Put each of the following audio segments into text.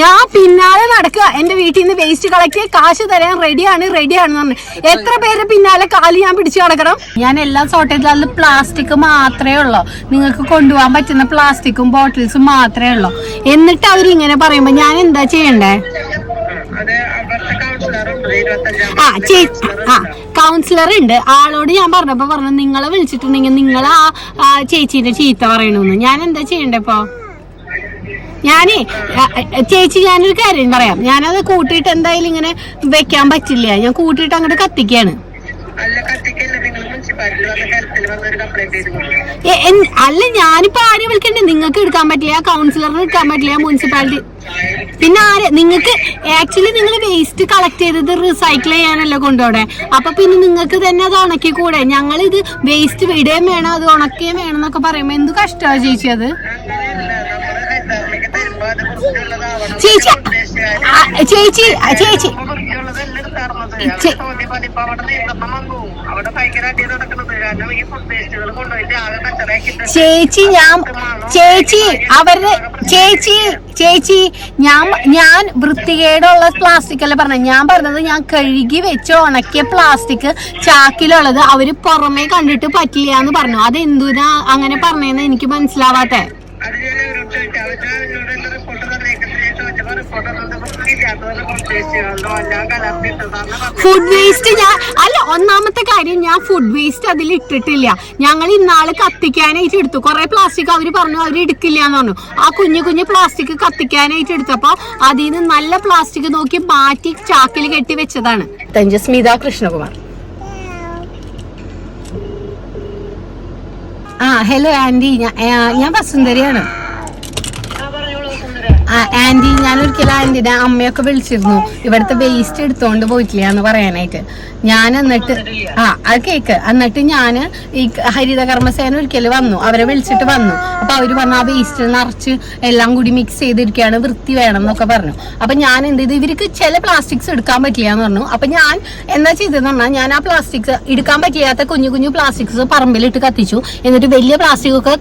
ഞാൻ പിന്നാലെ നടക്കുക. എന്റെ വീട്ടിൽ നിന്ന് വേസ്റ്റ് കളക്ട് കാശ് തരാൻ റെഡിയാണ് റെഡിയാണെന്ന് പറഞ്ഞു. എത്ര പേരെ പിന്നാലെ കാൽ ഞാൻ പിടിച്ചു കിടക്കണം ഞാൻ എല്ലാം സോർട്ട് ചെയ്ത് പ്ലാസ്റ്റിക് മാത്രമേ ഉള്ളൂ. നിങ്ങൾക്ക് കൊണ്ടുപോകാൻ പറ്റുന്ന പ്ലാസ്റ്റിക്കും ബോട്ടിൽസും മാത്രമേ ഉള്ളൂ. എന്നിട്ട് അവർ ഇങ്ങനെ പറയുമ്പോ ഞാൻ എന്താ ചെയ്യണ്ടേ? ആ ചേ ആ കൗൺസിലർ ഉണ്ട്. ആളോട് ഞാൻ പറഞ്ഞപ്പോ പറഞ്ഞു നിങ്ങളെ വിളിച്ചിട്ടുണ്ടെങ്കിൽ നിങ്ങൾ ആ ചേച്ചീന്റെ ചീത്ത പറയണമെന്ന് ഞാൻ എന്താ ചെയ്യണ്ടേ ഇപ്പൊ? ഞാനേ ചേച്ചി ഞാനൊരു കാര്യം പറയാം. ഞാനത് കൂട്ടിയിട്ട് എന്തായാലും ഇങ്ങനെ വെക്കാൻ പറ്റില്ല. ഞാൻ കൂട്ടിയിട്ട് അങ്ങോട്ട് കത്തിക്കാണ് അല്ല ഞാനിപ്പോ ആരെ വിളിക്കണ്ടേ? നിങ്ങൾക്ക് എടുക്കാൻ പറ്റില്ല കൗൺസിലറിന് എടുക്കാൻ പറ്റില്ല മുനിസിപ്പാലിറ്റി. പിന്നെ ആരെ? നിങ്ങൾക്ക് ആക്ച്വലി നിങ്ങൾ വേസ്റ്റ് കളക്ട് ചെയ്തത് റീസൈക്കിൾ ചെയ്യാനല്ലേ കൊണ്ടുപോടെ അപ്പൊ പിന്നെ നിങ്ങൾക്ക് തന്നെ അത് ഉണക്കി കൂടെ ഞങ്ങൾ ഇത് വേസ്റ്റ് വിടുകയും വേണം അത് ഉണക്കുകയും വേണം എന്നൊക്കെ പറയുമ്പോ എന്ത് കഷ്ടമാണ് ചേച്ചി അത്? ചേച്ചി ചേച്ചി ചേച്ചി. ചേച്ചി ഞാൻ ചേച്ചി അവരുടെ ചേച്ചി ചേച്ചി ഞാൻ ഞാൻ വൃത്തികേടുള്ള പ്ലാസ്റ്റിക് അല്ല പറഞ്ഞത്? ഞാൻ പറഞ്ഞത് ഞാൻ കഴുകി വെച്ച് ഉണക്കിയ പ്ലാസ്റ്റിക് ചാക്കിലുള്ളത് അവർ പുറമേ കണ്ടിട്ട് പറ്റില്ല എന്ന് പറഞ്ഞു. അത് എന്തിനാ അങ്ങനെ പറഞ്ഞതെന്ന് എനിക്ക് മനസ്സിലാവാത്തെ അത് ഞാൻ അവരോട് ചോദിച്ചു അവർ എന്നോട് എല്ലാം റിപ്പോർട്ട് തന്നേക്കുന്നത് ഞാൻ ചോദിച്ചപ്പോ റിപ്പോർട്ട് തന്നത് വൃത്തിയില്ലാത്തത് ഫുഡ് വേസ്റ്റ് ഞാൻ അല്ല ഒന്നാമത്തെ കാര്യം ഞാൻ ഫുഡ് വേസ്റ്റ് അതിൽ ഇട്ടിട്ടില്ല. ഞങ്ങൾ ഇന്നാൾ കത്തിക്കാനായിട്ട് എടുത്തു. കുറെ പ്ലാസ്റ്റിക് അവർ പറഞ്ഞു അവർ എടുക്കില്ല എന്ന് പറഞ്ഞു. ആ കുഞ്ഞു കുഞ്ഞു പ്ലാസ്റ്റിക് കത്തിക്കാനായിട്ട് എടുത്തപ്പോ അതിൽ നിന്ന് നല്ല പ്ലാസ്റ്റിക് നോക്കി മാറ്റി ചാക്കിൽ കെട്ടി വെച്ചതാണ്. സ്മിത കൃഷ്ണകുമാർ. ആ ഹലോ ആന്റി. ഞാൻ വസുന്ധരയാണ്. ആന്റി ഞാൻ ഒരിക്കലും ആന്റിയുടെ അമ്മയൊക്കെ വിളിച്ചിരുന്നു. ഇവിടുത്തെ വേസ്റ്റ് എടുത്തോണ്ട് പോയിട്ടില്ല എന്ന് പറയാനായിട്ട്. ഞാൻ എന്നിട്ട് ആ അത് കേക്ക്. എന്നിട്ട് ഞാൻ ഈ ഹരിത കർമ്മസേന ഒരിക്കൽ വന്നു. അവരെ വിളിച്ചിട്ട് വന്നു. അപ്പൊ അവർ പറഞ്ഞു ആ വേസ്റ്റ് നിറച്ച് എല്ലാം കൂടി മിക്സ് ചെയ്തിരിക്കുകയാണ് വൃത്തി വേണം എന്നൊക്കെ പറഞ്ഞു. അപ്പൊ ഞാൻ എന്ത് ചെയ്തു? ഇവർക്ക് ചില പ്ലാസ്റ്റിക്സ് എടുക്കാൻ പറ്റില്ല എന്ന് പറഞ്ഞു. അപ്പൊ ഞാൻ എന്താ ചെയ്തതെന്ന് പറഞ്ഞാൽ ഞാൻ ആ പ്ലാസ്റ്റിക്സ് എടുക്കാൻ പറ്റില്ലാത്ത കുഞ്ഞു കുഞ്ഞു പ്ലാസ്റ്റിക്സ് പറമ്പിലിട്ട് കത്തിച്ചു. എന്നിട്ട് വലിയ പ്ലാസ്റ്റിക് ഒക്കെ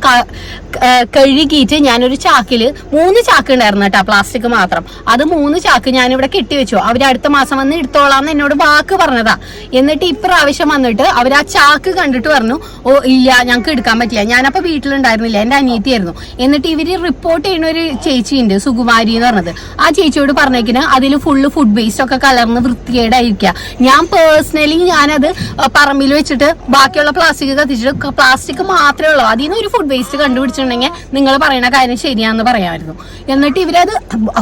കഴുകിയിട്ട് ഞാനൊരു ചാക്കിൽ മൂന്ന് ചാക്ക് ഉണ്ടായിരുന്നു. കേട്ടോ പ്ലാസ്റ്റിക് മാത്രം. അത് മൂന്ന് ചാക്ക് ഞാൻ ഇവിടെ കെട്ടിവെച്ചു അവർ അടുത്ത മാസം വന്ന് എടുത്തോളാന്ന് എന്നോട് വാക്ക് പറഞ്ഞതാ. എന്നിട്ട് ഇപ്രാവശ്യം വന്നിട്ട് അവർ ആ ചാക്ക് കണ്ടിട്ട് പറഞ്ഞു ഓ ഇല്ല ഞങ്ങൾക്ക് എടുക്കാൻ പറ്റില്ല. ഞാനപ്പോ വീട്ടിലുണ്ടായിരുന്നില്ല എന്റെ അനിയത്തിയായിരുന്നു. എന്നിട്ട് ഇവർ റിപ്പോർട്ട് ചെയ്യുന്ന ഒരു ചേച്ചിയുണ്ട് സുകുമാരി എന്ന് പറഞ്ഞത്. ആ ചേച്ചിയോട് പറഞ്ഞേക്കിന് അതിൽ ഫുള്ള് ഫുഡ് വേസ്റ്റ് ഒക്കെ കലർന്ന് വൃത്തികേടായിരിക്കുക ഞാൻ പേഴ്സണലി ഞാനത് പറമ്പിൽ വെച്ചിട്ട് ബാക്കിയുള്ള പ്ലാസ്റ്റിക് കത്തിച്ചിട്ട് പ്ലാസ്റ്റിക് മാത്രമേ ഉള്ളൂ. അതിൽ നിന്ന് ഒരു ഫുഡ് വേസ്റ്റ് കണ്ടുപിടിച്ചിട്ടുണ്ടെങ്കിൽ നിങ്ങൾ പറയുന്ന കാര്യം ശരിയാന്ന് പറയാമായിരുന്നു. എന്നിട്ട് ഇവരത്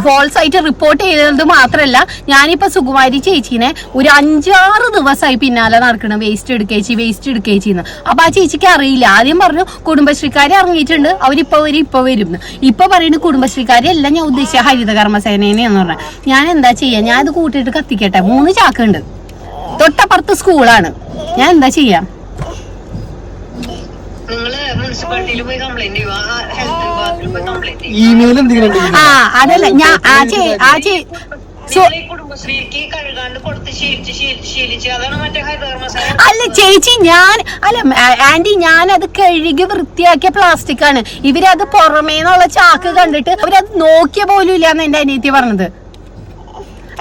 ഫോൾസ് ആയിട്ട് റിപ്പോർട്ട് ചെയ്തത് മാത്രമല്ല ഞാനിപ്പോ സുകുമാരി ചേച്ചീനെ ഒരു അഞ്ചാറ് ദിവസമായി പിന്നാലെ നടക്കണം വേസ്റ്റ് എടുക്കേച്ചി വേസ്റ്റ് എടുക്കേച്ചിന്ന്. അപ്പൊ ആ ചേച്ചിക്ക് അറിയില്ല. ആദ്യം പറഞ്ഞു കുടുംബശ്രീക്കാരെ ഇറങ്ങിയിട്ടുണ്ട്. അവരിപ്പോ വരും ഇപ്പൊ വരും. ഇപ്പൊ പറയുന്നത് കുടുംബശ്രീക്കാരെ ഞാൻ ഉദ്ദേശിച്ച ഹരിത കർമ്മസേനേനെന്ന് പറഞ്ഞ. ഞാൻ എന്താ ചെയ്യാ? ഞാൻ ഇത് കൂട്ടിയിട്ട് കത്തിക്കട്ടെ. മൂന്ന് ചാക്കുണ്ട്. തൊട്ടപ്പുറത്ത് സ്കൂളാണ് ഞാൻ എന്താ ചെയ്യാ? നിങ്ങൾ മുനിസിപ്പാലിറ്റിയിൽ പോയി കംപ്ലൈന്റ് ഹെൽത്ത് വിഭാഗത്തിൽ പോയി കംപ്ലൈന്റ് ഇമെയിൽ എന്തെങ്കിലും ആ അതല്ല ഞാൻ ആ ചേ ആ ചേ സോ നിങ്ങൾ ഈ കുടുംബശ്രീക്ക് കഴുകാണ്ട് കൊടുത്ത് ശീലിച്ച് ശീലിച്ച് ശീലിച്ച് അതാണ് മറ്റേ അല്ല ചേച്ചി ഞാൻ അല്ല ആ- ആന്റി ഞാൻ അത് കഴുകി വൃത്തിയാക്കിയ പ്ലാസ്റ്റിക് ആണ്. ഇവരത് പുറമേന്നുള്ള ചാക്ക് കണ്ടിട്ട് അവരത് നോക്കിയ പോലും ഇല്ലാന്ന് എന്റെ അനിയത്തി പറഞ്ഞത്.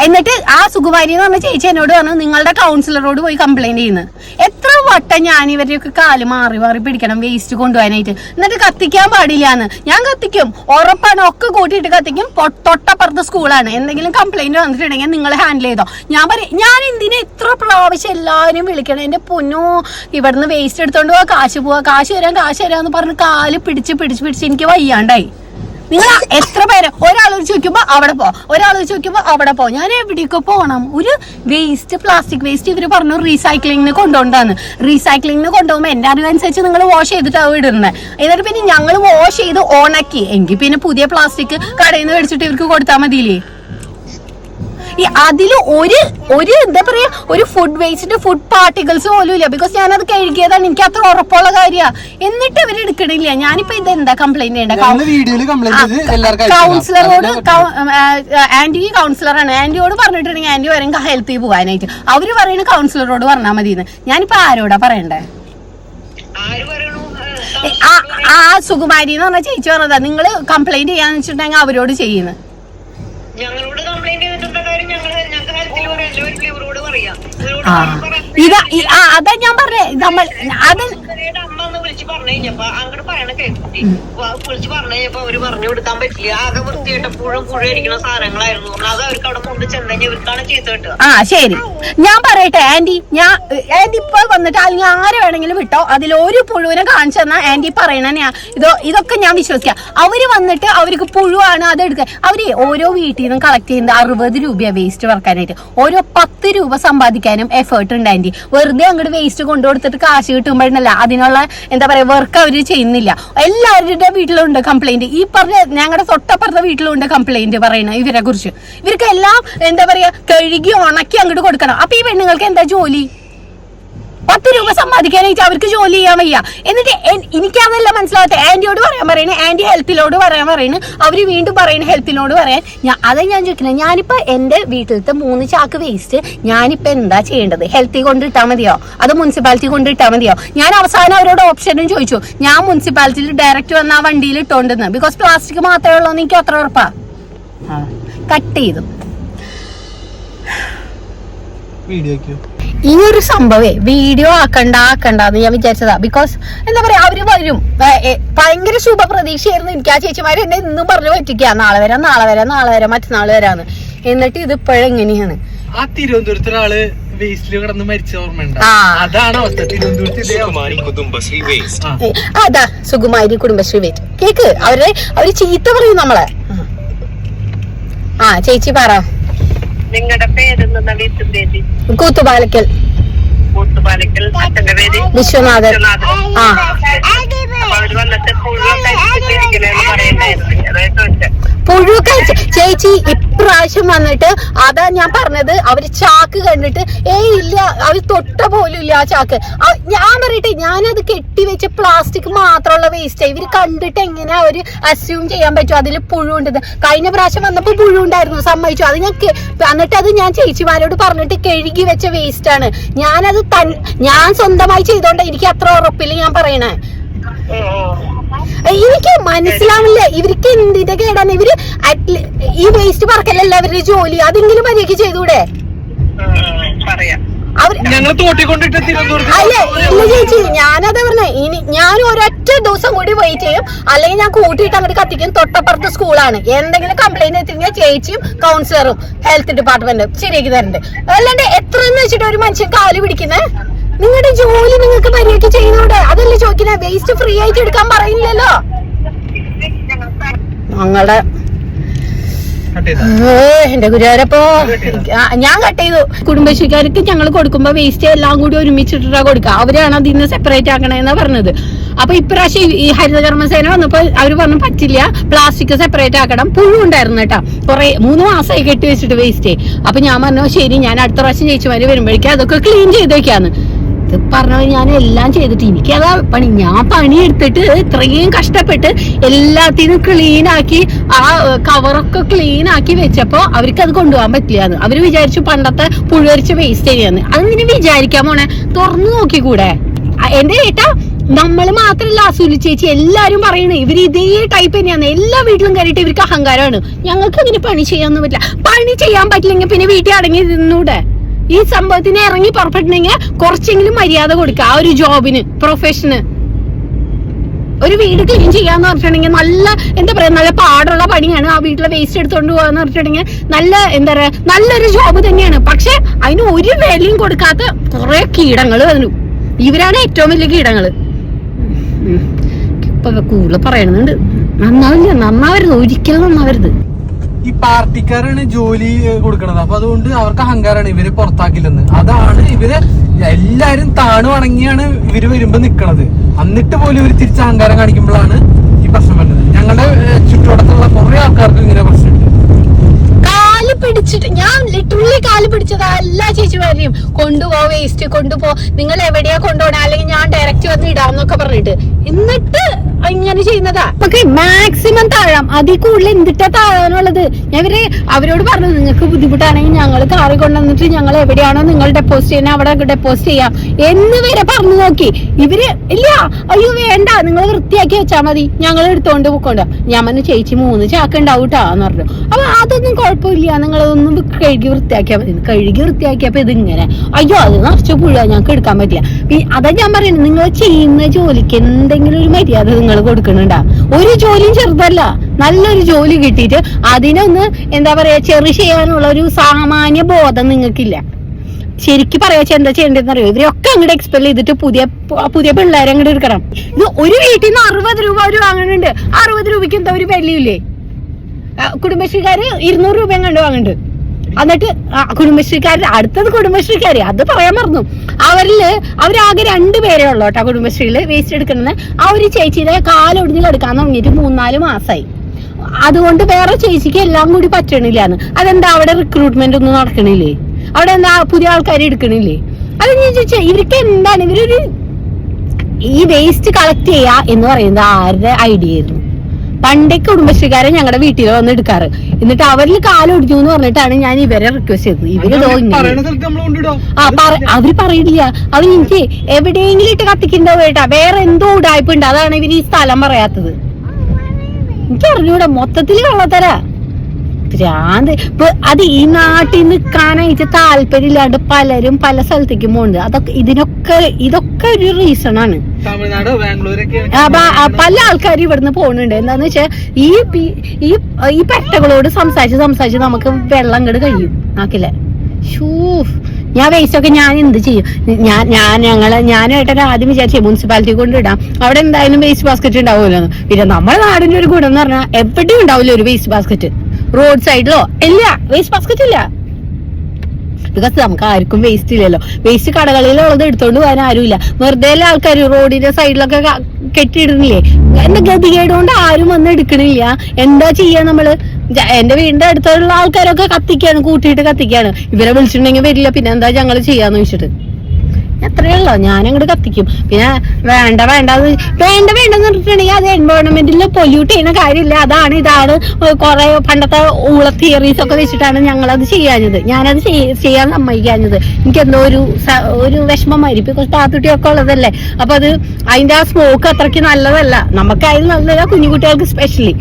എന്നിട്ട് ആ സുഖവാരി എന്ന് പറഞ്ഞ ചേച്ചി എന്നോട് പറഞ്ഞു നിങ്ങളുടെ കൗൺസിലറോട് പോയി കംപ്ലൈന്റ് ചെയ്യുന്നത് എത്ര വട്ടം ഞാൻ ഇവരെയൊക്കെ കാൽ മാറി മാറി പിടിക്കണം വേസ്റ്റ് കൊണ്ടുപോകാനായിട്ട്. എന്നിട്ട് കത്തിക്കാൻ പാടില്ല എന്ന് ഞാൻ കത്തിക്കും. ഉറപ്പാണ് ഒക്കെ കൂട്ടിയിട്ട് കത്തിക്കും. തൊട്ടപ്പുറത്ത് സ്കൂളാണ് എന്തെങ്കിലും കംപ്ലൈന്റ് വന്നിട്ടുണ്ടെങ്കിൽ നിങ്ങൾ ഹാൻഡിൽ ചെയ്തോ. ഞാൻ പറയും ഞാൻ എന്തിനാ ഇത്ര പ്രാവശ്യം എല്ലാവരും വിളിക്കണം? എന്റെ പൊന്നോ ഇവിടുന്ന് വേസ്റ്റ് എടുത്തോണ്ട് പോവാ കാശ് പോവാ കാശ് തരാം കാശ് തരാന്ന് പറഞ്ഞ് കാൽ പിടിച്ച് പിടിച്ച് പിടിച്ച് എനിക്ക് വയ്യാണ്ടായി. നിങ്ങൾ എത്ര പേര്? ഒരു ചോദിക്കുമ്പോ അവിടെ പോ. ഒരു ചോദിക്കുമ്പോ അവിടെ പോ. ഞാൻ എവിടെയൊക്കെ പോകണം ഒരു വേസ്റ്റ് പ്ലാസ്റ്റിക് വേസ്റ്റ് ഇവർ പറഞ്ഞു റീസൈക്ലിങ്ങിന് കൊണ്ടുപോണ്ടാന്ന് റീസൈക്ലിങ്ങിന് കൊണ്ടുപോകുമ്പോ എന്റെ അറിവനുസരിച്ച് നിങ്ങൾ വാഷ് ചെയ്തിട്ടാവും ഇടുന്നത് എന്നിട്ട് പിന്നെ ഞങ്ങൾ വാഷ് ചെയ്ത് ഉണക്കി എങ്കിൽ പിന്നെ പുതിയ പ്ലാസ്റ്റിക് കടയിൽ നിന്ന് മേടിച്ചിട്ട് ഇവർക്ക് കൊടുത്താൽ മതിയില്ലേ? ഈ അതിൽ ഒരു ഒരു എന്താ പറയാ ഒരു ഫുഡ് വേസ്റ്റിന്റെ ഫുഡ് പാർട്ടിക്കിൾസ് പോലും ഇല്ല. ബിക്കോസ് ഞാനത് കഴുകിയതാണ്. എനിക്ക് അത്ര ഉറപ്പുള്ള കാര്യമാ. എന്നിട്ട് ഇവർ എടുക്കണില്ല. ഞാനിപ്പോ ഇത് എന്താ കംപ്ലൈന്റ് ചെയ്യേണ്ട. കൗൺസിലറോട് ആന്റി കൗൺസിലറാണ് ആന്റിയോട് പറഞ്ഞിട്ടുണ്ടെങ്കിൽ ആന്റി വരും ഹെൽത്തിൽ പോകാനായിട്ട് അവർ പറയുന്ന കൗൺസിലറോട് പറഞ്ഞാൽ മതി എന്ന് ഞാനിപ്പോ ആരോടാ പറയണ്ടേ? ആര് പറയണു? ആ ആ സുകുമാരി എന്ന് പറഞ്ഞ ചേച്ചി പറഞ്ഞതാ. നിങ്ങൾ കംപ്ലൈന്റ് ചെയ്യാന്ന് വെച്ചിട്ടുണ്ടെങ്കിൽ അവരോട് ചെയ്യുന്നു. ഞങ്ങളോട് കംപ്ലൈന്റ് 样，ഇതാ അതാ ഞാൻ പറഞ്ഞേ. നമ്മൾ അത് വിളിച്ചു അവർ പറഞ്ഞു കൊടുക്കാൻ പറ്റില്ല. ആകെ സാധനങ്ങളായിരുന്നു. അവർക്ക് അവിടെ കൊണ്ട് ഇവർക്കാണ് കിട്ടുക. ആ ശരി. ഞാൻ പറയട്ടെ ആന്റി. ഞാൻ ആന്റി ഇപ്പൊ വന്നിട്ട് അല്ലെങ്കിൽ ആരെ വേണമെങ്കിലും വിട്ടോ? അതിൽ ഒരു പുഴുവിനെ കാണിച്ചു തന്നാ ആന്റി പറയണ ഇതോ ഇതൊക്കെ ഞാൻ വിശ്വസിക്കാം. അവർ വന്നിട്ട് അവർക്ക് പുഴുവാണ് അത് എടുക്കുക അവർ ഓരോ വീട്ടിൽ നിന്നും കളക്ട് ചെയ്യുന്നത് അറുപത് രൂപയാണ് വേസ്റ്റ് വർക്കാനായിട്ട്. ഓരോ പത്ത് രൂപ സമ്പാദിക്കാനും എഫേർട്ട് ഉണ്ട് ആന്റി. വെറുതെ അങ്ങോട്ട് വേസ്റ്റ് കൊണ്ടു കൊടുത്തിട്ട് കാശ് കിട്ടുമ്പോഴല്ല അതിനുള്ള എന്താ പറയാ വർക്ക് അവർ ചെയ്യുന്നില്ല. എല്ലാവരുടെ വീട്ടിലുണ്ട് കംപ്ലൈന്റ് ഈ പറഞ്ഞ ഞങ്ങളുടെ തൊട്ടപ്പുറത്തെ വീട്ടിലുണ്ട് കംപ്ലൈന്റ് പറയുന്നത് ഇവരെ കുറിച്ച് ഇവർക്ക് എല്ലാം എന്താ പറയാ കഴുകി ഉണക്കി അങ്ങോട്ട് കൊടുക്കണം. അപ്പൊ ഈ പെണ്ണുങ്ങൾക്ക് എന്താ ജോലി? പത്ത് രൂപ സമ്പാദിക്കാനായിട്ട് അവർക്ക് ജോലി ചെയ്യാൻ വയ്യ. എന്നിട്ട് എനിക്ക് എനിക്കതല്ല മനസ്സിലാവാത്ത ആന്റിയോട് പറയാൻ പറയണേ. ആന്റി ഹെൽത്തിലോട് പറയാൻ പറയണേ. അവർ വീണ്ടും പറയണ ഹെൽത്തിനോട് പറയാൻ. ഞാൻ അതാ ഞാൻ ചോദിക്കുന്നത് ഞാനിപ്പോ എന്റെ വീട്ടിലത്തെ മൂന്ന് ചാക്ക് വേസ്റ്റ് ഞാനിപ്പോ എന്താ ചെയ്യേണ്ടത്? ഹെൽത്തി കൊണ്ടിട്ടാ മതിയോ? അത് മുനിസിപ്പാലിറ്റി കൊണ്ടിട്ടാ മതിയോ? ഞാൻ അവസാനം അവരോട് ഓപ്ഷനും ചോദിച്ചു. ഞാൻ മുനിസിപ്പാലിറ്റിയിൽ ഡയറക്റ്റ് വന്ന് ആ വണ്ടിയിൽ ഇട്ടോണ്ടെന്ന് ബിക്കോസ് പ്ലാസ്റ്റിക് മാത്രമേ ഉള്ളൂ എന്ന് എനിക്ക് അത്ര ഉറപ്പാ. കട്ട് ചെയ്തു. വീഡിയോക്ക് ഈ ഒരു സംഭവേ വീഡിയോ ആക്കണ്ട ആക്കണ്ട എന്ന് ഞാൻ വിചാരിച്ചതാ. ബിക്കോസ് എന്താ പറയാ അവർ വരും. ഭയങ്കര ശുഭ പ്രതീക്ഷയായിരുന്നു എനിക്ക് ആ ചേച്ചിമാര് എന്നെ ഇന്നും പറഞ്ഞു പറ്റിക്കുക. നാളെ വരാം നാളെ വരാം നാളെ വരാം മറ്റന്നാൾ വരാന്ന്. എന്നിട്ട് ഇത് ഇപ്പോഴെങ്ങനെയാണ്? ആ തിരുവനന്തപുരത്തെ ഒരാൾ വേസ്റ്റിൽ കിടന്ന് മരിച്ച ഓർമ്മയുണ്ട്? ആ. അതാണ് അവസ്ഥ. തിരുവനന്തപുരത്ത് ഇതേ സുകുമാരി കുടുംബശ്രീ വേസ്റ്റ് ആ. ഏ, അതാ സുകുമാരി കുടുംബശ്രീ വേറ്റ് കേക്ക് അവരെ അവർ ചീത്ത പറയും നമ്മളെ. ആ ചേച്ചി പറ. നിങ്ങളുടെ പേരെന്താ വീട്ടിൽ പേര് കൂത്തുപാലക്കൽ. കൂത്തുപാലക്കൽ അച്ഛന്റെ പേര്? വിശ്വനാഥൻ. ആ. അവർ വന്നിട്ട് പുഴുവൊക്കെ കഴിച്ചിട്ടിരിക്കണേന്ന് പറയണ്ടായിരുന്നു. അതായത് ചോദിച്ചത് പുഴു കഴിച്ച ചേച്ചി ഇപ്രാവശ്യം വന്നിട്ട് അതാ ഞാൻ പറഞ്ഞത്. അവർ ചാക്ക് കണ്ടിട്ട് ഏയ് ഇല്ല അവർ തൊട്ട പോലും ഇല്ല ആ ചാക്ക്. ഞാൻ പറയട്ടെ ഞാനത് കെട്ടിവെച്ച പ്ലാസ്റ്റിക് മാത്രമുള്ള വേസ്റ്റ് ഇവർ കണ്ടിട്ട് എങ്ങനെ അവർ അസ്യൂം ചെയ്യാൻ പറ്റും? അതിൽ പുഴു ഉണ്ടെന്ന് കഴിഞ്ഞ പ്രാവശ്യം വന്നപ്പോ പുഴു ഉണ്ടായിരുന്നു സമ്മതിച്ചു. അത് ഞാൻ എന്നിട്ട് അത് ഞാൻ ചേച്ചിമാരോട് പറഞ്ഞിട്ട് കഴുകി വെച്ച വേസ്റ്റ് ആണ്. ഞാനത് തൻ ഞാൻ സ്വന്തമായി ചെയ്തോണ്ട് എനിക്ക് അത്ര ഉറപ്പില്ല ഞാൻ പറയണേ. എനിക്ക് മനസ്സിലാവില്ല. ഇവർക്ക് എന്തിന്റെ കേടാണ്? ഇവർ ഈ വേസ്റ്റ് പറക്കലല്ല അവരുടെ ജോലി. അതെങ്കിലും മര്യാദയ്ക്ക് ചെയ്തൂടെ? അല്ലേ? ഇല്ല ചേച്ചി ഞാനത് പറഞ്ഞേ. ഇനി ഞാൻ ഒരൊറ്റ ദിവസം കൂടി വെയിറ്റ് ചെയ്യും. അല്ലെങ്കിൽ ഞാൻ കൂട്ടിയിട്ട് അങ്ങോട്ട് കത്തിക്കും. തൊട്ടപ്പുറത്ത് സ്കൂളാണ് എന്തെങ്കിലും കംപ്ലൈന്റ് എത്തിക്കഴിഞ്ഞാൽ ചേച്ചിയും കൗൺസിലറും ഹെൽത്ത് ഡിപ്പാർട്ട്മെന്റും ശരിയാക്കി തരണ്ട്. അല്ലാണ്ട് എത്ര എന്ന് വെച്ചിട്ട് ഒരു മനുഷ്യൻ കാൽ പിടിക്കുന്നേ? നിങ്ങളുടെ ജോലി നിങ്ങൾക്ക് മര്യാദ ചെയ്യുന്നോടെ അതല്ലേ ചോദിക്കുന്നത് വേസ്റ്റ് ഫ്രീ ആയിട്ട് എടുക്കാൻ പറയുന്നില്ലല്ലോ. ഞങ്ങളുടെ ചെയ്താ. എന്റെ ഗുരുവാരപ്പോ ഞാൻ കട്ട് ചെയ്തു. കുടുംബശ്രീക്കാർക്ക് ഞങ്ങൾ കൊടുക്കുമ്പോ വേസ്റ്റ് എല്ലാം കൂടി ഒരുമിച്ചിട്ടാ കൊടുക്കുക അവരാണ് അതിൽ നിന്ന് സെപ്പറേറ്റ് ആക്കണേന്നാ പറഞ്ഞത്. അപ്പൊ ഇപ്രാവശ്യം ഈ- ഹരിതകർമ്മസേന വന്നപ്പോ അവർ പറഞ്ഞു പറ്റില്ല. പ്ലാസ്റ്റിക് സെപ്പറേറ്റ് ആക്കണം. പുഴു ഉണ്ടായിരുന്നു കേട്ടോ. കുറെ മൂന്ന് മാസമായി കെട്ടി വെച്ചിട്ട് വേസ്റ്റ് അപ്പൊ ഞാൻ പറഞ്ഞു ശരി ഞാൻ അടുത്ത പ്രാവശ്യം ചേച്ചിമാര് വരുമ്പോഴേക്കും അതൊക്കെ ക്ലീൻ ചെയ്തേക്കാന്ന്. ഇത് പറഞ്ഞ ഞാൻ എല്ലാം ചെയ്തിട്ട് എനിക്കതാ പണി. ഞാൻ പണിയെടുത്തിട്ട് ഇത്രയും കഷ്ടപ്പെട്ട് എല്ലാത്തിനും ക്ലീൻ ആക്കി ആ കവറൊക്കെ ക്ലീൻ ആക്കി വെച്ചപ്പോ അവർക്ക് അത് കൊണ്ടുപോകാൻ പറ്റില്ലാന്ന്. അവർ വിചാരിച്ചു പണ്ടത്തെ പുഴുവരിച്ച വേസ്റ്റ് ചെയ്യാന്ന് അതിങ്ങനെ വിചാരിക്കാൻ പോണേ? തുറന്നു നോക്കിക്കൂടെ കൂടെ. എന്റെ ഏട്ടാ നമ്മൾ മാത്രല്ല അസൂലി ചേച്ചി എല്ലാരും പറയണേ ഇവർ ഇതേ ടൈപ്പ് തന്നെയാണ് എല്ലാ വീട്ടിലും കയറിയിട്ട് ഇവർക്ക് അഹങ്കാരമാണ്. ഞങ്ങൾക്ക് അങ്ങനെ പണി ചെയ്യാൻ പറ്റില്ല. പണി ചെയ്യാൻ പറ്റില്ലെങ്കിൽ പിന്നെ വീട്ടിൽ അടങ്ങി നിന്നൂടെ ഈ സംഭവത്തിന് ഇറങ്ങി പുറപ്പെട്ടിട്ടുണ്ടെങ്കിൽ കുറച്ചെങ്കിലും മര്യാദ കൊടുക്കുക ആ ഒരു ജോബിന് പ്രൊഫഷന് ഒരു വീട് ക്ലീൻ ചെയ്യാന്ന് പറഞ്ഞിട്ടുണ്ടെങ്കിൽ നല്ല എന്താ പറയാ നല്ല പാടുള്ള പണിയാണ് ആ വീട്ടിലെ വേസ്റ്റ് എടുത്തോണ്ട് പോകാന്ന് പറഞ്ഞിട്ടുണ്ടെങ്കിൽ നല്ല എന്താ പറയാ നല്ലൊരു ജോബ് തന്നെയാണ്. പക്ഷെ അതിന് ഒരു വിലയും കൊടുക്കാത്ത കുറെ കീടങ്ങൾ വന്നു. ഇവരാണ് ഏറ്റവും വലിയ കീടങ്ങൾ. ഇപ്പൊ കൂടുതൽ പറയണുണ്ട്. നന്നാവില്ല നന്നാവരുത്. ഒരിക്കലും നന്നാവരുത്. ഈ പാർട്ടിക്കാരാണ് ജോലി കൊടുക്കണത്. അപ്പൊ അതുകൊണ്ട് അവർക്ക് അഹങ്കാരമാണ് ഇവരെ പുറത്താക്കില്ലെന്ന്. അതാണ് ഇവർ എല്ലാരും താണു വണങ്ങിയാണ് ഇവർ വരുമ്പോ നിക്കണത്. എന്നിട്ട് പോലും ഇവർ തിരിച്ച് അഹങ്കാരം കാണിക്കുമ്പോഴാണ് ഈ പ്രശ്നം വരുന്നത്. ഞങ്ങളുടെ ചുറ്റുവട്ടത്തുള്ള കുറെ ആൾക്കാർക്ക് ഇങ്ങനെ പ്രശ്നമുണ്ട്. കാൽ പിടിച്ചിട്ട് ഞാൻ ലിറ്ററലി കാൽ പിടിച്ചത് എല്ലാ ചേച്ചിമാരെയും. കൊണ്ടുപോ വേസ്റ്റ് കൊണ്ടുപോ. നിങ്ങൾ എവിടെയാ കൊണ്ടുപോകണേ അല്ലെങ്കിൽ ഞാൻ ഡയറക്റ്റ് വന്ന് ഇടാന്നൊക്കെ പറഞ്ഞിട്ട്. എന്നിട്ട് ഇങ്ങനെ ചെയ്യുന്നതാ. നമുക്ക് മാക്സിമം താഴാം. അതിൽ കൂടുതൽ എന്തിട്ടാ താഴാനുള്ളത്? ഞാൻ അവരോട് പറഞ്ഞു നിങ്ങൾക്ക് ബുദ്ധിമുട്ടാണെങ്കിൽ ഞങ്ങൾ കാറി കൊണ്ടുവന്നിട്ട് ഞങ്ങൾ എവിടെയാണോ നിങ്ങൾ ഡെപ്പോസിറ്റ് ചെയ്യുന്നത് അവിടെ ഡെപ്പോസിറ്റ് ചെയ്യാം. എന്ന് വരെ പറഞ്ഞു നോക്കി. ഇവർ ഇല്ല അയ്യോ വേണ്ട നിങ്ങൾ വൃത്തിയാക്കി വെച്ചാൽ മതി. ഞങ്ങൾ എടുത്തോണ്ട് പോയിക്കൊണ്ട് ഞാൻ പറഞ്ഞു ചേച്ചി മൂന്ന് ചാക്ക് ഉണ്ടാവും ട്ടാ" എന്ന് പറഞ്ഞു. അപ്പൊ അതൊന്നും കുഴപ്പമില്ല. നിങ്ങൾ അതൊന്നും കഴുകി വൃത്തിയാക്കിയാൽ മതി. കഴുകി വൃത്തിയാക്കിയപ്പോ ഇത് ഇങ്ങനെ. അയ്യോ അത് നിറച്ചു പുഴ ഞങ്ങൾക്ക് എടുക്കാൻ പറ്റില്ല. അതാ ഞാൻ പറയുന്നത് നിങ്ങൾ ചെയ്യുന്ന ജോലിക്ക് എന്തെങ്കിലും ഒരു മര്യാദ നിങ്ങൾ കൊടുക്കണുണ്ടാ ഒരു ജോലിയും ചെറുതല്ല. നല്ലൊരു ജോലി കിട്ടിയിട്ട് അതിനൊന്ന് എന്താ പറയാ ചെറു ചെയ്യാനുള്ള ഒരു സാമാന്യ ബോധം നിങ്ങൾക്കില്ല. ശരിക്കും പറയാ എന്താ ചെയ്യേണ്ടതെന്ന് അറിയോ ഇവരൊക്കെ അങ്ങോട്ട് എക്സ്പെൽ ചെയ്തിട്ട് പുതിയ പുതിയ പിള്ളേരെ അങ്ങോട്ട് എടുക്കണം. ഇത് ഒരു വീട്ടിൽ നിന്ന് അറുപത് രൂപ അവർ വാങ്ങുന്നുണ്ട് അറുപത് രൂപയ്ക്ക് എന്താ ഒരു വിലയില്ലേ കുടുംബശ്രീക്കാര് ഇരുന്നൂറ് രൂപയും കണ്ട് വാങ്ങുന്നുണ്ട് എന്നിട്ട് കുടുംബശ്രീക്കാരുടെ കുടുംബശ്രീക്കാര് അടുത്തത് കുടുംബശ്രീക്കാര് അത് പറയാൻ മറന്നു. അവരിൽ അവരാകെ രണ്ട് പേരേ ഉള്ളൂ കേട്ടോ കുടുംബശ്രീയിൽ വേസ്റ്റ് എടുക്കുന്നത്. ആ ഒരു ചേച്ചിയുടെ കാലൊടിഞ്ഞ് കിടക്കാൻ തുടങ്ങിയിട്ട് മൂന്നാൽ മാസമായി അതുകൊണ്ട് വേറെ ചേച്ചിക്ക് എല്ലാം കൂടി പറ്റണില്ലാന്ന്. അതെന്താ അവിടെ റിക്രൂട്ട്മെന്റ് ഒന്നും നടക്കണില്ലേ? അവിടെ എന്താ പുതിയ ആൾക്കാരെ എടുക്കണില്ലേ? അത് ഞാൻ ചോദിച്ചാ ഇവർക്ക് എന്താണ്? ഇവരൊരു ഈ വേസ്റ്റ് കളക്ട് ചെയ്യാ എന്ന് പറയുന്നത് ആരുടെ ഐഡിയ ആയിരുന്നു? പണ്ടൊക്കെ കുടുംബശ്രീക്കാരെ ഞങ്ങളുടെ വീട്ടിൽ വന്ന് എടുക്കാറ്. എന്നിട്ട് അവരിൽ കാലൊടിഞ്ഞു എന്ന് പറഞ്ഞിട്ടാണ് ഞാൻ ഇവരെ റിക്വസ്റ്റ് ചെയ്തത്. ഇവർ ആ അവർ പറയില്ല. അവർ എനിക്ക് എവിടെയെങ്കിലും ഇട്ട് കത്തിക്കണ്ടോ കേട്ടാ വേറെ എന്തോ ഉടായ്പുണ്ട് അതാണ് ഇവർ ഈ സ്ഥലം പറയാത്തത്. എനിക്ക് അറിഞ്ഞൂടാ. മൊത്തത്തിൽ കള്ളത്തരാ. ഭ്രാന്ത്. ഇപ്പൊ അത് ഈ നാട്ടിൽ നിൽക്കാനായിട്ട് താല്പര്യമില്ലാണ്ട് പലരും പല സ്ഥലത്തേക്കും പോകുന്നുണ്ട് അതൊക്കെ ഇതിനൊക്കെ ഇതൊക്കെ ഒരു റീസൺ ആണ്. ബാംഗ്ലൂരൊക്കെ. പല ആൾക്കാരും ഇവിടുന്ന് പോണുണ്ട്. എന്താന്ന് വെച്ചാൽ ഈ ഈ ഈ പെട്ടകളോട് സംസാരിച്ച് സംസാരിച്ച് നമുക്ക് വെള്ളം കണ്ട് കഴിയും. നാക്കില്ലേ ഷൂ ഞാൻ വേസ്റ്റ് ഒക്കെ ഞാൻ എന്ത് ചെയ്യും? ഞാൻ ഞാൻ ഞങ്ങൾ ഞാനായിട്ട് ആദ്യം വിചാരിച്ചേ മുനിസിപ്പാലിറ്റി കൊണ്ട് ഇടാം അവിടെ എന്തായാലും വേസ്റ്റ് ബാസ്ക്കറ്റ് ഉണ്ടാവുമല്ലോ പിന്നെ നമ്മുടെ നാടിന്റെ ഒരു ഗുണം എന്ന് പറഞ്ഞാൽ എവിടെയും ഉണ്ടാവില്ല ഒരു വേസ്റ്റ് ബാസ്ക്കറ്റ് റോഡ് സൈഡിലോ ഇല്ല വേസ്റ്റ് ബാസ്ക്കറ്റ് ഇല്ല. ബിക്കോസ് നമുക്ക് ആർക്കും വേസ്റ്റ് ഇല്ലല്ലോ. വേസ്റ്റ് കടകളിലുള്ളത് എടുത്തോണ്ട് പോകാൻ ആരുമില്ല. വെറുതെ ആൾക്കാർ റോഡിന്റെ സൈഡിലൊക്കെ കെട്ടിയിടുന്നില്ലേ? എന്റെ ഗതികേട് കൊണ്ട് ആരും വന്ന് എടുക്കണില്ല. എന്താ ചെയ്യാ നമ്മൾ? എന്റെ വീടിന്റെ അടുത്തുള്ള ആൾക്കാരൊക്കെ കത്തിക്കാണ് കൂട്ടിയിട്ട് കത്തിക്കാണ്. ഇവരെ വിളിച്ചിട്ടുണ്ടെങ്കിൽ വരില്ല. പിന്നെ എന്താ ഞങ്ങൾ ചെയ്യാന്ന് ചോദിച്ചിട്ട്? അത്രേ ഉള്ളൂ ഞാൻ അങ്ങോട്ട് കത്തിക്കും. പിന്നെ വേണ്ട വേണ്ട വേണ്ട വേണ്ടെന്ന് പറഞ്ഞിട്ടുണ്ടെങ്കിൽ അത് എൻവയോൺമെന്റിൽ പൊല്യൂട്ട് ചെയ്യുന്ന കാര്യമില്ല. അതാണ് ഇതാണ് കുറെ പണ്ടത്തെ ഊള തിയറീസ് ഒക്കെ വെച്ചിട്ടാണ് ഞങ്ങൾ അത് ചെയ്യാഞ്ഞത്. ഞാനത് ചെയ്യ- ചെയ്യാൻ സമ്മതിക്കാഞ്ഞത്. എനിക്ക് എന്തോ ഒരു ഒരു വിഷമമായിരിക്കും. ബിക്കോസ് താത്തുട്ടിയൊക്കെ ഉള്ളതല്ലേ? അപ്പൊ അത് അതിന്റെ ആ സ്മോക്ക് അത്രയ്ക്ക് നല്ലതല്ല. നമുക്കായാലും നല്ലതല്ല കുഞ്ഞുകുട്ടികൾക്ക് സ്പെഷ്യലി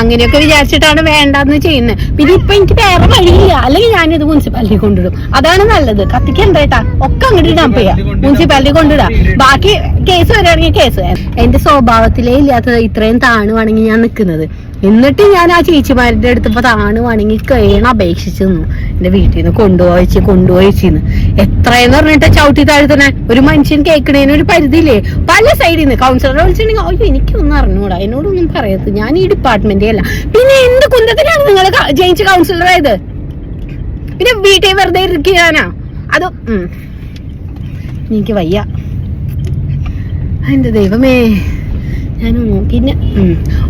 അങ്ങനെയൊക്കെ വിചാരിച്ചിട്ടാണ് വേണ്ടെന്ന് ചെയ്യുന്നത്. പിന്നെ ഇപ്പൊ എനിക്ക് വേറെ വഴിയില്ല. അല്ലെങ്കിൽ ഞാനിത് മുനിസിപ്പാലിറ്റി കൊണ്ടിടും. അതാണ് നല്ലത്. കത്തിക്കണ്ടേട്ടാ ഒക്കെ അങ്ങോട്ട് ഡംപ് ചെയ്യാം മുനിസിപ്പാലിറ്റി കൊണ്ടിടാം. ബാക്കി കേസ് വരികയാണെങ്കിൽ കേസ്. എന്റെ സ്വഭാവത്തിലേ ഇല്ലാത്തത് ഇത്രയും താണുവാണെങ്കിൽ ഞാൻ നിൽക്കുന്നത്. എന്നിട്ട് ഞാൻ ആ ചേച്ചിമാരുടെ അടുത്തപ്പോ താണുവാണെങ്കിൽ കഴിയണം അപേക്ഷിച്ചു നിന്നു എന്റെ വീട്ടിൽ നിന്ന് കൊണ്ടുപോയിച്ച് കൊണ്ടുപോയിച്ചിന്ന് എത്രയെന്ന് പറഞ്ഞിട്ട് ചവിട്ടി താഴ്ത്തണേ ഒരു മനുഷ്യൻ കേൾക്കണേന് ഒരു പരിധിയില്ലേ? പല സൈഡിൽ നിന്ന് കൗൺസിലറെ വിളിച്ചിട്ടുണ്ടെങ്കിൽ അയ്യോ എനിക്കൊന്നും അറിഞ്ഞൂടാ എന്നോടൊന്നും പറയരുത്. ഞാൻ ഈ ഡിപ്പാർട്ട്മെന്റേ അല്ല. പിന്നെ എന്ത് കുന്തത്തിനാണ് നിങ്ങൾ ജയിച്ച് കൗൺസിലർ ആയത്? പിന്നെ വീട്ടിൽ വെറുതെ ഇരിക്കാനാ അത്. എനിക്ക് വയ്യ. എന്റെ ദൈവമേ.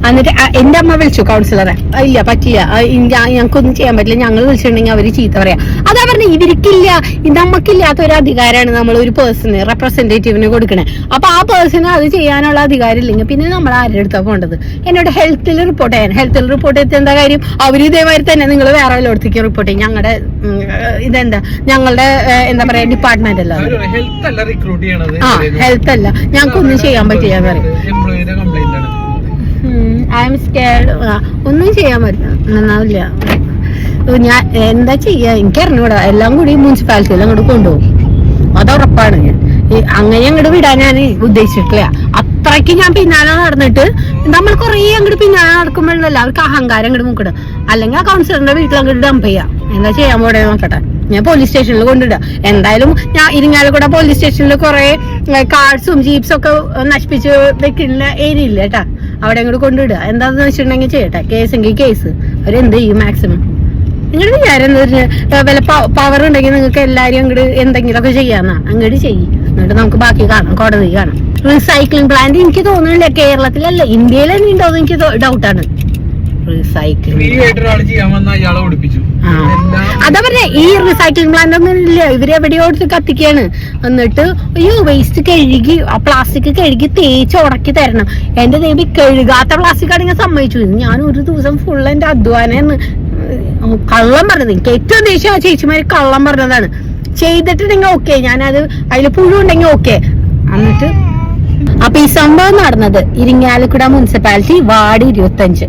എന്നിട്ട് എന്റെ അമ്മ വിളിച്ചു കൗൺസിലറെ ഇല്ല പറ്റില്ല. ഞങ്ങൾക്കൊന്നും ചെയ്യാൻ പറ്റില്ല. ഞങ്ങൾ വിളിച്ചിട്ടുണ്ടെങ്കിൽ അവർ ചീത്ത പറയാ. അതാ പറഞ്ഞ ഇവർക്കില്ല. ഇത് നമുക്കില്ലാത്ത ഒരു അധികാരമാണ് നമ്മൾ ഒരു പേഴ്സണ് റെപ്രസെന്റേറ്റീവിന് കൊടുക്കണേ. അപ്പൊ ആ പേഴ്സണ് അത് ചെയ്യാനുള്ള അധികാരം ഇല്ലെങ്കിൽ പിന്നെ നമ്മൾ ആരുടെ അടുത്താ പോകേണ്ടത്? എന്നോട് ഹെൽത്തിൽ റിപ്പോർട്ട് ചെയ്യാൻ. ഹെൽത്തിൽ റിപ്പോർട്ട് ചെയ്ത് എന്താ കാര്യം? അവർ ഇതേമാതിരി തന്നെ നിങ്ങൾ വേറെ വല്ലയിടത്തേക്ക് റിപ്പോർട്ട് ചെയ്യും. ഞങ്ങളുടെ ഇതെന്താ? ഞങ്ങളുടെ എന്താ പറയാ ഡിപ്പാർട്ട്മെന്റ് അല്ല ഹെൽത്ത് അല്ല റിക്രൂട്ട് ഒന്നും ആ ഹെൽത്ത് അല്ല. ഞങ്ങൾക്കൊന്നും ചെയ്യാൻ പറ്റില്ല എന്ന് പറയും. ഐ എം സ്കേഡ് ഒന്നും ചെയ്യാൻ പറ്റില്ല. നന്നാവില്ല. ഞാൻ എന്താ ചെയ്യാ? എനിക്ക് അറിഞ്ഞൂടാ എല്ലാം കൂടി മുനിസിപ്പാലിറ്റിയിൽ അങ്ങോട്ട് കൊണ്ടുപോകും. അത് ഉറപ്പാണ് ഞാൻ. അങ്ങനെ അങ്ങോട്ട് വിടാൻ ഞാൻ ഉദ്ദേശിച്ചിട്ടില്ല. അത്രയ്ക്ക് ഞാൻ പിന്നാലെ നടന്നിട്ട് നമ്മൾ കുറേ അങ്ങോട്ട് പിന്നാലെ നടക്കുമ്പോഴല്ല അവർക്ക് അഹങ്കാരം അങ്ങോട്ട് മുക്കിടും അല്ലെങ്കിൽ ആ കൗൺസിലറിന്റെ വീട്ടിൽ അങ്ങോട്ട് ഡംപ് ചെയ്യാം. എന്താ ചെയ്യാൻ പോടെ നോക്കട്ടെ. ഞാൻ പോലീസ് സ്റ്റേഷനിൽ കൊണ്ടിടുക എന്തായാലും ഞാൻ ഇരിങ്ങാലക്കുട പോലീസ് സ്റ്റേഷനിൽ കുറെ കാർഡ്സും ജീപ്സും ഒക്കെ നശിപ്പിച്ച് വെക്കുന്ന ഏരിയ ഇല്ല കേട്ടാ. അവിടെ അങ്ങോട്ട് കൊണ്ടിടുക എന്താന്ന് വെച്ചിട്ടുണ്ടെങ്കിൽ ചെയ്യട്ടെ. കേസെങ്കിൽ കേസ് അവരെന്ത് ചെയ്യും? മാക്സിമം നിങ്ങളുടെ വിചാരം എന്താ പറഞ്ഞാൽ വല്ല പവർ ഉണ്ടെങ്കിൽ നിങ്ങൾക്ക് എല്ലാരും അങ്ങോട്ട് എന്തെങ്കിലുമൊക്കെ ചെയ്യാന്നാ. അങ്ങോട്ട് ചെയ്യും. എന്നിട്ട് നമുക്ക് ബാക്കി കാണാം. കോടതി കാണാം. റീസൈക്ലിംഗ് പ്ലാന്റ് എനിക്ക് തോന്നുന്നില്ല. കേരളത്തിലല്ല ഇന്ത്യയിൽ തന്നെ എനിക്ക് ഡൗട്ടാണ് റീസൈക്ലിംഗ് അതാ ഈ റീസൈക്ലിംഗ് പ്ലാന്റ് ഒന്നും ഇല്ല. ഇവർ എവിടെയോ എടുത്ത് കത്തിക്കാണ്. എന്നിട്ട് അയ്യോ വേസ്റ്റ് കഴുകി ആ പ്ലാസ്റ്റിക് കഴുകി തേച്ച് ഉടക്കി തരണം. എന്റെ ദേവി കഴുകാത്ത പ്ലാസ്റ്റിക് ആണെങ്കിൽ സമ്മതിച്ചു. ഞാൻ ഒരു ദിവസം ഫുൾ എന്റെ അധ്വാനം കള്ളം പറഞ്ഞത്. ഏറ്റവും ദേഷ്യം ആ ചേച്ചിമാര് കള്ളം പറഞ്ഞതാണ്. ചെയ്തിട്ടുണ്ടെങ്കിൽ ഓക്കെ ഞാനത് അതിൽ പുഴു ഉണ്ടെങ്കിൽ ഓക്കെ എന്നിട്ട് അപ്പൊ ഈ സംഭവം നടന്നത് ഇരിങ്ങാലക്കുട മുനിസിപ്പാലിറ്റി വാർഡ് ഇരുപത്തഞ്ച്.